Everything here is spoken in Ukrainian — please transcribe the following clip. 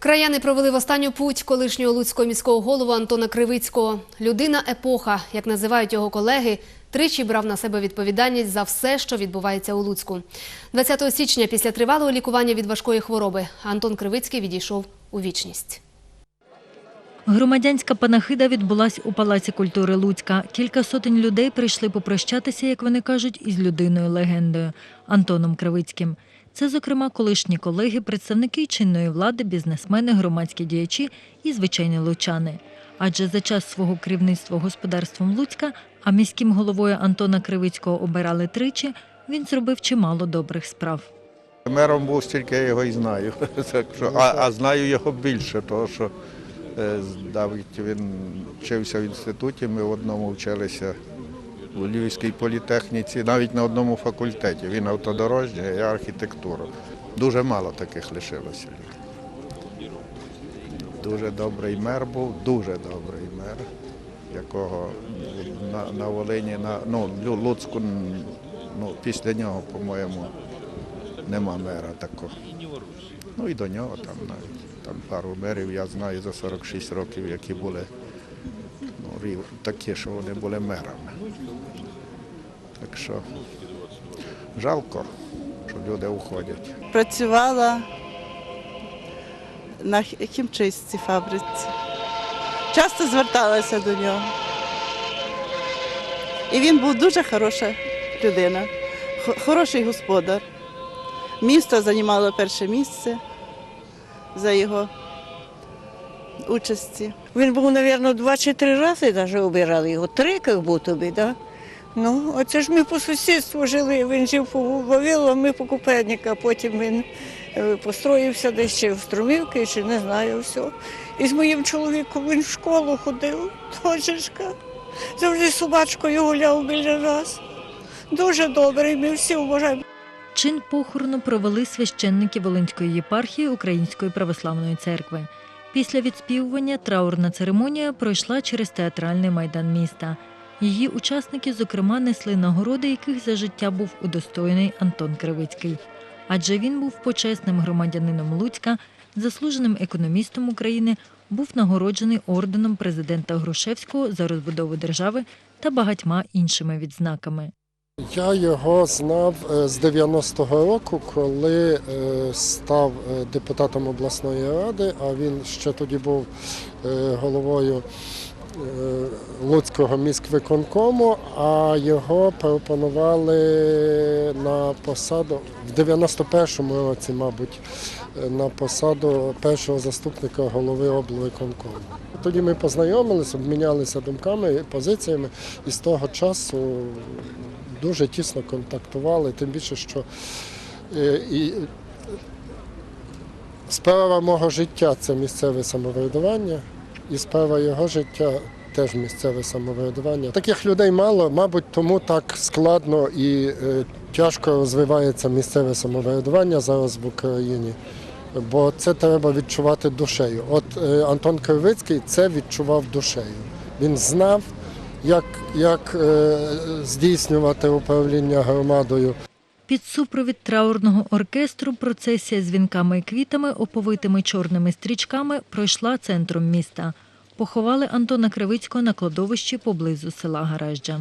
Краяни провели в останню путь колишнього луцького міського голову Антона Кривицького. Людина епоха, як називають його колеги, тричі брав на себе відповідальність за все, що відбувається у Луцьку. 20 січня після тривалого лікування від важкої хвороби Антон Кривицький відійшов у вічність. Громадянська панахида відбулась у Палаці культури Луцька. Кілька сотень людей прийшли попрощатися, як вони кажуть, із людиною-легендою Антоном Кривицьким. Це, зокрема, колишні колеги, представники чинної влади, бізнесмени, громадські діячі і звичайні лучани. Адже за час свого керівництва господарством Луцька, а міським головою Антона Кривицького обирали тричі, він зробив чимало добрих справ. Мером був стільки я його і знаю. А, а знаю його більше, тому що е, навіть він вчився в інституті, ми в одному вчилися у Львівській політехніці, навіть на одному факультеті. Він автодорожня, я архітектура. Дуже мало таких лишилося. Дуже добрий мер був, дуже добрий мер, якого на, на Волині, на ну, Луцьку, ну, після нього, по-моєму, нема мера такого. Ну і до нього там навіть там пару мерів я знаю за 46 років, які були ну, такі, що вони були мерами. Так що жалко, що люди уходять. Працювала на хі- хімчистці фабриці. Часто зверталася до нього. І він був дуже хороша людина, хороший господар. Місто займало перше місце за його участі. Він був, мабуть, два чи три рази навіть обирали його. Три, як будто би, да? Ну, а це ж ми по сусідству жили. Він жив по Вавилу, а ми по Куперніка. Потім він е, построївся десь ще в Струмівки, чи не знаю все. І з моїм чоловіком він в школу ходив, дочечка. Завжди собачкою гуляв біля нас. Дуже добрий, ми всі вважаємо. Чин похорону провели священники Волинської єпархії Української православної церкви. Після відспівування траурна церемонія пройшла через театральний майдан міста. Її учасники, зокрема, несли нагороди, яких за життя був удостоєний Антон Кривицький. Адже він був почесним громадянином Луцька, заслуженим економістом України, був нагороджений орденом президента Грушевського за розбудову держави та багатьма іншими відзнаками. Я його знав е, з 90-го року, коли е, став е, депутатом обласної ради, а він ще тоді був головою Луцького міськвиконкому, а його пропонували на посаду в 91-му році, мабуть, на посаду першого заступника голови облвиконкому. Тоді ми познайомилися, обмінялися думками, позиціями, і з того часу дуже тісно контактували, тим більше, що е, і справа мого життя це місцеве самоврядування, і справа його життя теж місцеве самоврядування. Таких людей мало, мабуть, тому так складно і е, тяжко розвивається місцеве самоврядування зараз в Україні. Бо це треба відчувати душею. От е, Антон Кривицький це відчував душею. Він знав, як, як е, здійснювати управління громадою. Під супровід траурного оркестру процесія з вінками і квітами, оповитими чорними стрічками, пройшла центром міста. Поховали Антона Кривицького на кладовищі поблизу села Гаражджа.